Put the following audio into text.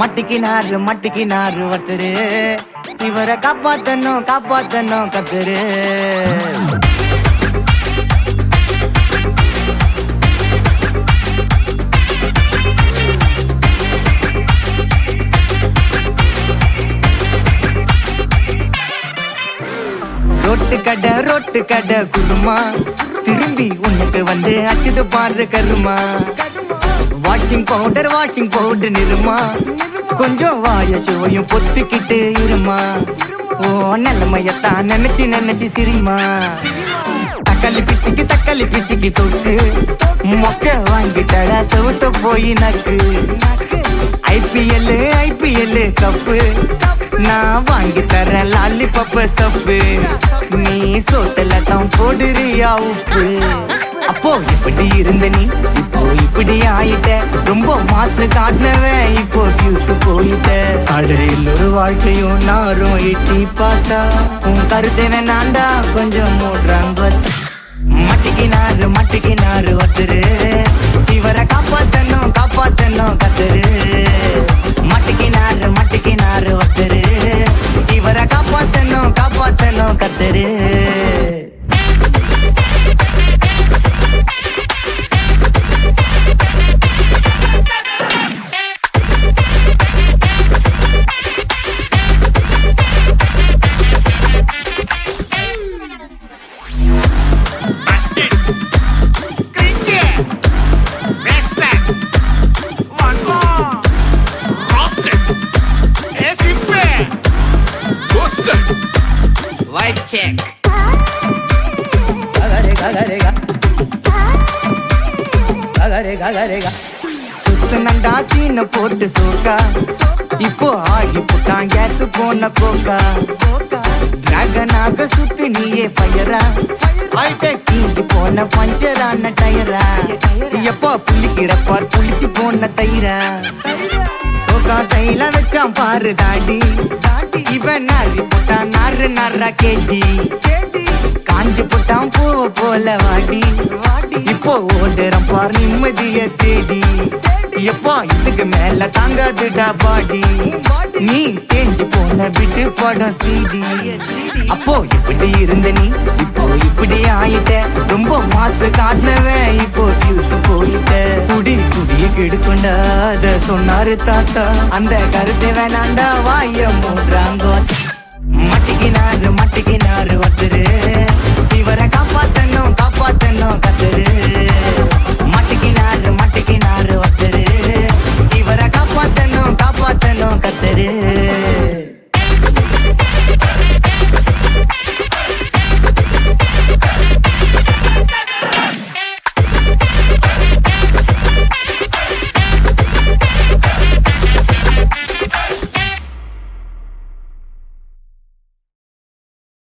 மட்டிக்கினாரு மட்டிக்கினாரு ஒருத்தரு. இவரை காப்பாத்தணும் காப்பாத்தணும் கத்துரு. ரொட்டு கடை ரொட்டு கடை குருமா. திரும்பி உனக்கு வந்து அச்சுது பாரு கருமா. Washing powder washing powder Nirma கொஞ்சம் வாய சுவையும் பொத்துக்கிட்டு இருமா. ஓ நிலைமையத்தான் நினைச்சு நினைச்சு சிரிமா. தக்காளி பிசிக்கு தக்காளி பிசிக்கு தொக்கு. மொக்க வாங்கிட்டடா செவுத்த போய் நக்கு. IPL IPL cup. நான் வாங்கி தரேன் லாலிபப்ப சப்பு. நீ சோத்துல தான் போடுறியா உப்பு. அப்போ இப்படி இருந்த நீ? ஆயிட்டேன். ரொம்ப மாசு காட்டினவன் இப்போ ஃபியூஸ் போயிட்டேன். அடையில் ஒரு வாழ்க்கையும் நாரும் எட்டி பார்த்தா உன் கருத்தேன நான்டா கொஞ்சம் மூடுறாங்க மட்டிக்கினாரு மட்டிக்கினாரு. White check. Gagarega, gagarega. Gagarega, gagarega. சுத்தனண்டா சீன போட்டு சோக்கா இப்போ ஆகி புட்டான் கேஸ் போன கோக்கா டிராகனாக சுத்து நீயே ஃபயரா ஆயிட்ட கீஞ்சி போன பஞ்சரான டயரா எப்போ புள்ளி கிடப்பார் புளிச்சு போன தயிரா சோகா ஸ்டைல வச்சான் பாரு தாடி. இவன் நாரி போட்டான் நாரு நாரா கேட்டி. கேட்டி. காஞ்சி போட்டான் பூவ போல வாடி. இப்போ ஓடுறான் பார் நிம்மதிய தேடி. எப்பா இதுக்கு மேல தாங்காதுடா பாடி. நீ தேஞ்சு போன விட்டு படம் சீடி. அப்போ இப்படி இருந்த நீ இப்போ இப்படி ஆயிட்ட. ரொம்ப மாசு காட்டினவன் இப்போ ஃபியூஸ் போயிட்ட. குடி சொன்னாரு தாத்தா. அந்த கருத்தை வேணாண்டா வாய மூடுறாங்க.